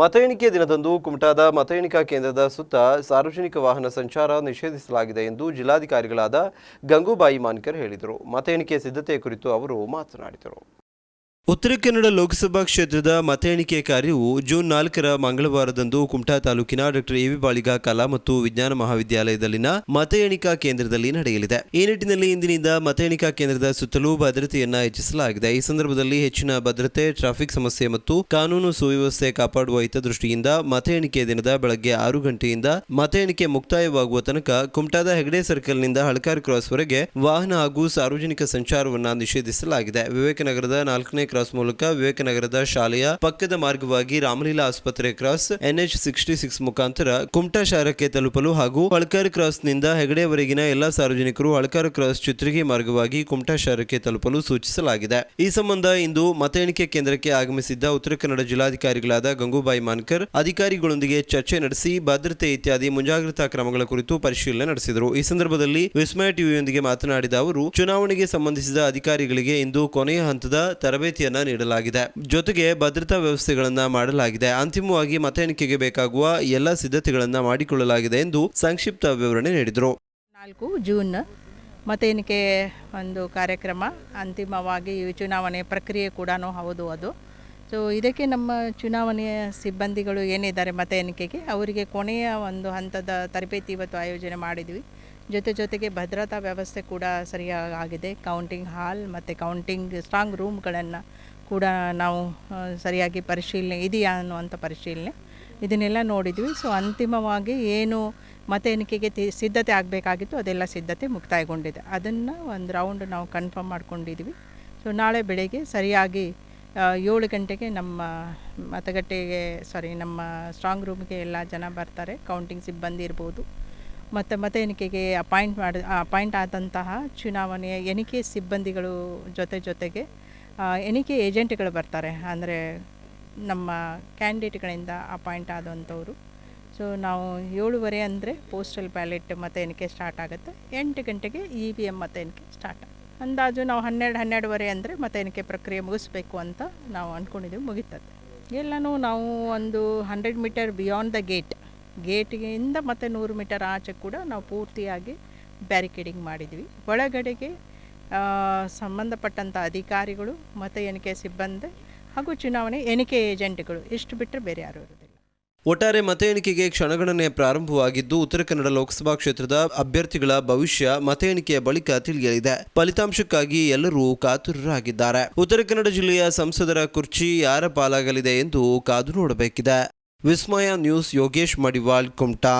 ಮತ ಎಣಿಕೆ ದಿನದಂದು ಕುಮಟಾದ ಮತ ಎಣಿಕಾ ಕೇಂದ್ರದ ಸುತ್ತ ಸಾರ್ವಜನಿಕ ವಾಹನ ಸಂಚಾರ ನಿಷೇಧಿಸಲಾಗಿದೆ ಎಂದು ಜಿಲ್ಲಾಧಿಕಾರಿಗಳಾದ ಗಂಗೂಬಾಯಿ ಮಾನ್ಕರ್ ಹೇಳಿದರು. ಮತ ಎಣಿಕೆ ಸಿದ್ಧತೆ ಕುರಿತು ಅವರು ಮಾತನಾಡಿದರು. ಉತ್ತರ ಕನ್ನಡ ಲೋಕಸಭಾ ಕ್ಷೇತ್ರದ ಮತ ಎಣಿಕೆ ಕಾರ್ಯವು ಜೂನ್ ನಾಲ್ಕರ ಮಂಗಳವಾರದಂದು ಕುಮಟಾ ತಾಲೂಕಿನ ಡಾಕ್ಟರ್ ಎ ವಿ ಬಾಳಿಗ ಕಲಾ ಮತ್ತು ವಿಜ್ಞಾನ ಮಹಾವಿದ್ಯಾಲಯದಲ್ಲಿನ ಮತ ಎಣಿಕಾ ಕೇಂದ್ರದಲ್ಲಿ ನಡೆಯಲಿದೆ. ಈ ನಿಟ್ಟಿನಲ್ಲಿ ಇಂದಿನಿಂದ ಮತ ಎಣಿಕಾ ಕೇಂದ್ರದ ಸುತ್ತಲೂ ಭದ್ರತೆಯನ್ನ ಹೆಚ್ಚಿಸಲಾಗಿದೆ. ಈ ಸಂದರ್ಭದಲ್ಲಿ ಹೆಚ್ಚಿನ ಭದ್ರತೆ, ಟ್ರಾಫಿಕ್ ಸಮಸ್ಯೆ ಮತ್ತು ಕಾನೂನು ಸುವ್ಯವಸ್ಥೆ ಕಾಪಾಡುವ ಹಿತದೃಷ್ಟಿಯಿಂದ ಮತ ಎಣಿಕೆ ದಿನದ ಬೆಳಗ್ಗೆ ಆರು ಗಂಟೆಯಿಂದ ಮತ ಎಣಿಕೆ ಮುಕ್ತಾಯವಾಗುವ ತನಕ ಕುಮಟಾದ ಹೆಗಡೆ ಸರ್ಕಲ್ನಿಂದ ಹಳಕಾರ್ ಕ್ರಾಸ್ ವರೆಗೆ ವಾಹನ ಹಾಗೂ ಸಾರ್ವಜನಿಕ ಸಂಚಾರವನ್ನು ನಿಷೇಧಿಸಲಾಗಿದೆ. ವಿವೇಕನಗರದ ನಾಲ್ಕನೇ ಕ್ರಾಸ್ ಮೂಲಕ ವಿವೇಕನಗರದ ಶಾಲೆಯ ಪಕ್ಕದ ಮಾರ್ಗವಾಗಿ ರಾಮಲೀಲಾ ಆಸ್ಪತ್ರೆ ಕ್ರಾಸ್ ಎನ್ಎಚ್ ಸಿಕ್ಸ್ಟಿ ಸಿಕ್ಸ್ ಮುಖಾಂತರ ಕುಮಟಾ ಶಹರಕ್ಕೆ ತಲುಪಲು ಹಾಗೂ ಹಳ್ಕರ್ ಕ್ರಾಸ್ನಿಂದ ಹೆಗಡೆಯವರೆಗಿನ ಎಲ್ಲಾ ಸಾರ್ವಜನಿಕರು ಹಳಕಾರ್ ಕ್ರಾಸ್ ಚಿತ್ರಿಗೆ ಮಾರ್ಗವಾಗಿ ಕುಮಟಾ ಶಹರಕ್ಕೆ ತಲುಪಲು ಸೂಚಿಸಲಾಗಿದೆ. ಈ ಸಂಬಂಧ ಇಂದು ಮತ ಎಣಿಕೆ ಕೇಂದ್ರಕ್ಕೆ ಆಗಮಿಸಿದ್ದ ಉತ್ತರ ಕನ್ನಡ ಜಿಲ್ಲಾಧಿಕಾರಿಗಳಾದ ಗಂಗೂಬಾಯಿ ಮಾನ್ಕರ್ ಅಧಿಕಾರಿಗಳೊಂದಿಗೆ ಚರ್ಚೆ ನಡೆಸಿ ಭದ್ರತೆ ಇತ್ಯಾದಿ ಮುಂಜಾಗ್ರತಾ ಕ್ರಮಗಳ ಕುರಿತು ಪರಿಶೀಲನೆ ನಡೆಸಿದರು. ಈ ಸಂದರ್ಭದಲ್ಲಿ ವಿಸ್ಮಯ ಟಿವಿಯೊಂದಿಗೆ ಮಾತನಾಡಿದ ಅವರು, ಚುನಾವಣೆಗೆ ಸಂಬಂಧಿಸಿದ ಅಧಿಕಾರಿಗಳಿಗೆ ಇಂದು ಕೊನೆಯ ಹಂತದ ತರಬೇತಿಯನ್ನ ನೀಡಲಾಗಿದೆ. ಜೊತೆಗೆ ಭದ್ರತಾ ವ್ಯವಸ್ಥೆಗಳನ್ನು ಮಾಡಲಾಗಿದೆ. ಅಂತಿಮವಾಗಿ ಮತ ಎಣಿಕೆಗೆ ಬೇಕಾಗುವ ಎಲ್ಲ ಸಿದ್ಧತೆಗಳನ್ನು ಮಾಡಿಕೊಳ್ಳಲಾಗಿದೆ ಎಂದು ಸಂಕ್ಷಿಪ್ತ ವಿವರಣೆ ನೀಡಿದರು. ನಾಲ್ಕು ಜೂನ್ ಮತ ಎಣಿಕೆ ಒಂದು ಕಾರ್ಯಕ್ರಮ. ಅಂತಿಮವಾಗಿ ಚುನಾವಣೆ ಪ್ರಕ್ರಿಯೆ ಕೂಡ ಹೌದು ಅದು. ಸೊ ಇದಕ್ಕೆ ನಮ್ಮ ಚುನಾವಣೆಯ ಸಿಬ್ಬಂದಿಗಳು ಏನಿದ್ದಾರೆ ಮತ ಎಣಿಕೆಗೆ ಅವರಿಗೆ ಕೊನೆಯ ಒಂದು ಹಂತದ ತರಬೇತಿ ಇವತ್ತು ಆಯೋಜನೆ ಮಾಡಿದ್ವಿ. ಜೊತೆ ಜೊತೆಗೆ ಭದ್ರತಾ ವ್ಯವಸ್ಥೆ ಕೂಡ ಸರಿಯಾಗಿ ಆಗಿದೆ ಕೌಂಟಿಂಗ್ ಹಾಲ್ ಮತ್ತು ಕೌಂಟಿಂಗ್ ಸ್ಟ್ರಾಂಗ್ ರೂಮ್ಗಳನ್ನು ಕೂಡ ನಾವು ಸರಿಯಾಗಿ ಪರಿಶೀಲನೆ ಇದೆಯಾ ಅನ್ನುವಂಥ ಪರಿಶೀಲನೆ ಇದನ್ನೆಲ್ಲ ನೋಡಿದ್ವಿ. ಸೊ ಅಂತಿಮವಾಗಿ ಏನು ಮತ ಎಣಿಕೆಗೆ ಸಿದ್ಧತೆ ಆಗಬೇಕಾಗಿತ್ತು ಅದೆಲ್ಲ ಸಿದ್ಧತೆ ಮುಕ್ತಾಯಗೊಂಡಿದೆ. ಅದನ್ನು ಒಂದು ರೌಂಡ್ ನಾವು ಕನ್ಫರ್ಮ್ ಮಾಡ್ಕೊಂಡಿದ್ವಿ. ಸೊ ನಾಳೆ ಬೆಳಗ್ಗೆ ಸರಿಯಾಗಿ ಏಳು ಗಂಟೆಗೆ ನಮ್ಮ ಮತಗಟ್ಟೆಗೆ ಸಾರಿ ನಮ್ಮ ಸ್ಟ್ರಾಂಗ್ ರೂಮ್ಗೆ ಎಲ್ಲ ಜನ ಬರ್ತಾರೆ. ಕೌಂಟಿಂಗ್ ಸಿಬ್ಬಂದಿ ಇರ್ಬೋದು. ಮತ್ತು ಮತ ಎಣಿಕೆಗೆ ಅಪಾಯಿಂಟ್ ಮಾಡಿ ಅಪಾಯಿಂಟ್ ಆದಂತಹ ಚುನಾವಣೆಯ ಎಣಿಕೆ ಸಿಬ್ಬಂದಿಗಳು ಜೊತೆ ಜೊತೆಗೆ ಎಣಿಕೆ ಏಜೆಂಟ್ಗಳು ಬರ್ತಾರೆ. ಅಂದರೆ ನಮ್ಮ ಕ್ಯಾಂಡಿಡೇಟ್ಗಳಿಂದ ಅಪಾಯಿಂಟ್ ಆದಂಥವರು. ಸೊ ನಾವು ಏಳುವರೆ ಅಂದರೆ ಪೋಸ್ಟಲ್ ಬ್ಯಾಲೆಟ್ ಮತ ಎಣಿಕೆ ಸ್ಟಾರ್ಟ್ ಆಗುತ್ತೆ. ಎಂಟು ಗಂಟೆಗೆ ಇ ವಿ ಎಂ ಮತ ಎಣಿಕೆ ಸ್ಟಾರ್ಟ್ ಅಂದಾಜು ನಾವು ಹನ್ನೆರಡು, ಹನ್ನೆರಡುವರೆ ಅಂದರೆ ಮತ ಎಣಿಕೆ ಪ್ರಕ್ರಿಯೆ ಮುಗಿಸ್ಬೇಕು ಅಂತ ನಾವು ಅಂದ್ಕೊಂಡಿದ್ದೀವಿ. ಮುಗೀತದೆ. ಎಲ್ಲನೂ ನಾವು ಒಂದು hundred metre beyond the gate ಗೇಟಿಗಿಂದ ಮತ್ತು ನೂರು ಮೀಟರ್ ಆಚೆ ಕೂಡ ನಾವು ಪೂರ್ತಿಯಾಗಿ ಬ್ಯಾರಿಕೇಡಿಂಗ್ ಮಾಡಿದ್ವಿ. ಒಳಗಡೆಗೆ ಸಂಬಂಧಪಟ್ಟಂಥ ಅಧಿಕಾರಿಗಳು ಮತ ಎಣಿಕೆ ಸಿಬ್ಬಂದಿ ಹಾಗೂ ಚುನಾವಣೆ ಎಣಿಕೆ ಏಜೆಂಟ್ಗಳು ಇಷ್ಟು ಬಿಟ್ಟರೆ ಬೇರೆ ಯಾರು ಇರೋದಿಲ್ಲ ಒಟ್ಟಾರೆ ಮತ ಎಣಿಕೆಗೆ ಕ್ಷಣಗಣನೆ ಪ್ರಾರಂಭವಾಗಿದ್ದು ಉತ್ತರ ಕನ್ನಡ ಲೋಕಸಭಾ ಕ್ಷೇತ್ರದ ಅಭ್ಯರ್ಥಿಗಳ ಭವಿಷ್ಯ ಮತ ಎಣಿಕೆಯ ಬಳಿಕ ತಿಳಿಯಲಿದೆ. ಫಲಿತಾಂಶಕ್ಕಾಗಿ ಎಲ್ಲರೂ ಕಾತುರರಾಗಿದ್ದಾರೆ. ಉತ್ತರ ಕನ್ನಡ ಜಿಲ್ಲೆಯ ಸಂಸದರ ಕುರ್ಚಿ ಯಾರ ಪಾಲಾಗಲಿದೆ ಎಂದು ಕಾದು ನೋಡಬೇಕಿದೆ. ವಿಸ್ಮಯ ನ್ಯೂಸ್ ಯೋಗೇಶ್ ಮಡಿವಾಳ್ ಕುಮಟಾ